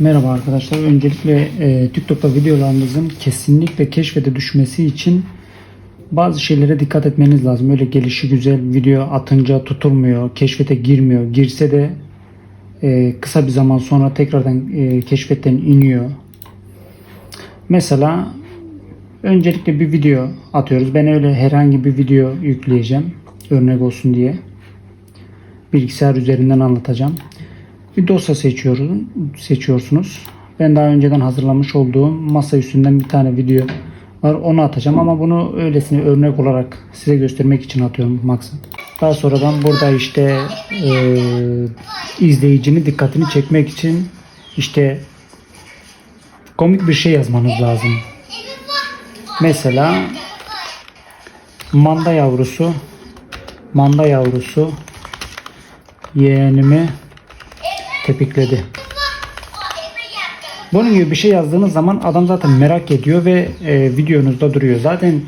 Merhaba arkadaşlar. Öncelikle e, TikTok'ta videolarınızın kesinlikle keşfete düşmesi için bazı şeylere dikkat etmeniz lazım. Öyle gelişi güzel video atınca tutulmuyor, keşfete girmiyor. Girse de e, kısa bir zaman sonra tekrardan e, keşfetten iniyor. Mesela öncelikle bir video atıyoruz. Ben öyle herhangi bir video yükleyeceğim. Örnek olsun diye. Bilgisayar üzerinden anlatacağım. Bir dosya seçiyorum, seçiyorsunuz. Ben daha önceden hazırlamış olduğum masa üstünden bir tane video var. Onu atacağım ama bunu öylesine örnek olarak size göstermek için atıyorum maksat. Daha sonradan burada işte e, izleyicinin dikkatini çekmek için işte komik bir şey yazmanız lazım. Mesela manda yavrusu manda yavrusu yeğenimi tepikledi. Bunun gibi bir şey yazdığınız zaman adam zaten merak ediyor ve e, videonuzda duruyor. Zaten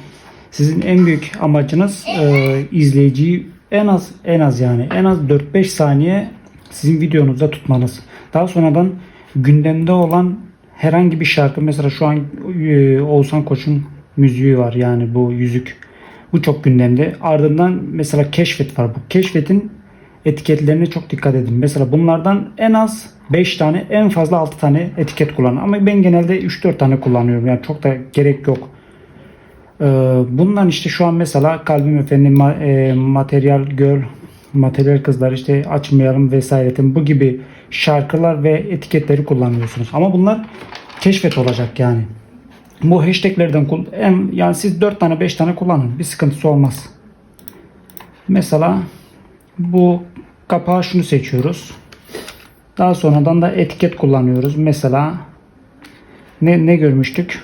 sizin en büyük amacınız e, izleyiciyi en az en az yani en az 4-5 saniye sizin videonuzda tutmanız. Daha sonradan gündemde olan herhangi bir şarkı mesela şu an e, Oğuzhan Koç'un müziği var yani bu yüzük. Bu çok gündemde. Ardından mesela keşfet var. Bu keşfetin etiketlerine çok dikkat edin. Mesela bunlardan en az 5 tane en fazla 6 tane etiket kullanın. Ama ben genelde 3-4 tane kullanıyorum. Yani çok da gerek yok. Ee, bundan işte şu an mesela Kalbim Efendi, ma- e, Materyal Girl, Materyal Kızlar işte Açmayalım vesaire bu gibi şarkılar ve etiketleri kullanıyorsunuz. Ama bunlar keşfet olacak yani. Bu hashtaglerden en, yani siz 4 tane 5 tane kullanın. Bir sıkıntısı olmaz. Mesela bu kapağı şunu seçiyoruz. Daha sonradan da etiket kullanıyoruz. Mesela ne, ne görmüştük?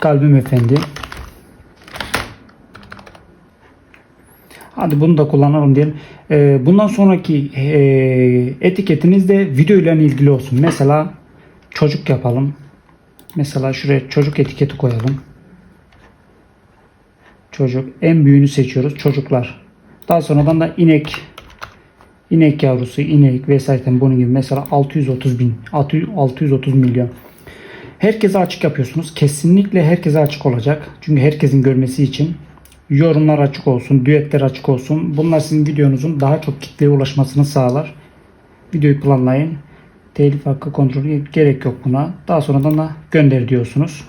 Kalbim Efendi. Hadi bunu da kullanalım diyelim. Ee, bundan sonraki e, etiketiniz de video ile ilgili olsun. Mesela çocuk yapalım. Mesela şuraya çocuk etiketi koyalım. Çocuk. En büyüğünü seçiyoruz. Çocuklar. Daha sonradan da inek inek yavrusu, inek vesaire bunun gibi mesela 630 bin, 630 milyon. Herkese açık yapıyorsunuz. Kesinlikle herkese açık olacak. Çünkü herkesin görmesi için yorumlar açık olsun, düetler açık olsun. Bunlar sizin videonuzun daha çok kitleye ulaşmasını sağlar. Videoyu planlayın. Telif hakkı kontrolü gerek yok buna. Daha sonradan da gönder diyorsunuz.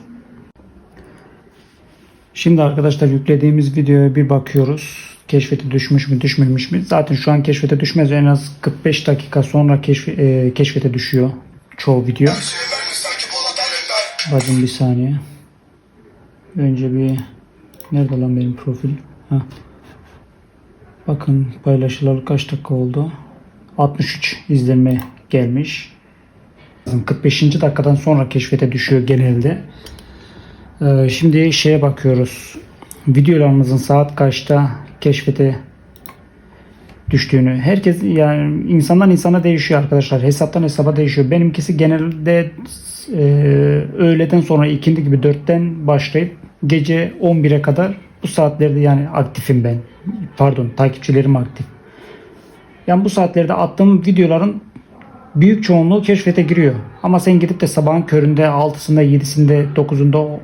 Şimdi arkadaşlar yüklediğimiz videoya bir bakıyoruz. Keşfete düşmüş mü düşmemiş mi? Zaten şu an keşfete düşmez. En az 45 dakika sonra keşfe, e, keşfete düşüyor çoğu video. Bacım bir saniye. Önce bir nerede lan benim profil? Ha. Bakın paylaşılalı kaç dakika oldu? 63 izlenme gelmiş. 45. dakikadan sonra keşfete düşüyor genelde. Ee, şimdi şeye bakıyoruz. Videolarımızın saat kaçta keşfete düştüğünü. Herkes yani insandan insana değişiyor arkadaşlar. Hesaptan hesaba değişiyor. Benimkisi genelde e, öğleden sonra ikindi gibi dörtten başlayıp gece 11'e kadar bu saatlerde yani aktifim ben. Pardon takipçilerim aktif. Yani bu saatlerde attığım videoların büyük çoğunluğu keşfete giriyor. Ama sen gidip de sabahın köründe 6'sında 7'sinde 9'unda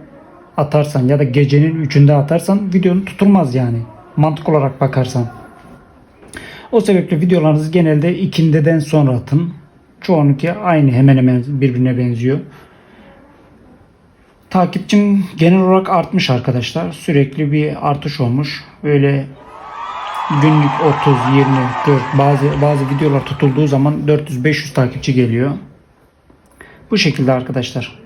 atarsan ya da gecenin 3'ünde atarsan videonun tutulmaz yani. Mantık olarak bakarsan. O sebeple videolarınızı genelde ikindiden sonra atın. Çoğunluki aynı hemen hemen birbirine benziyor. Takipçim genel olarak artmış arkadaşlar. Sürekli bir artış olmuş. Öyle günlük 30, 20, 40 bazı bazı videolar tutulduğu zaman 400-500 takipçi geliyor. Bu şekilde arkadaşlar.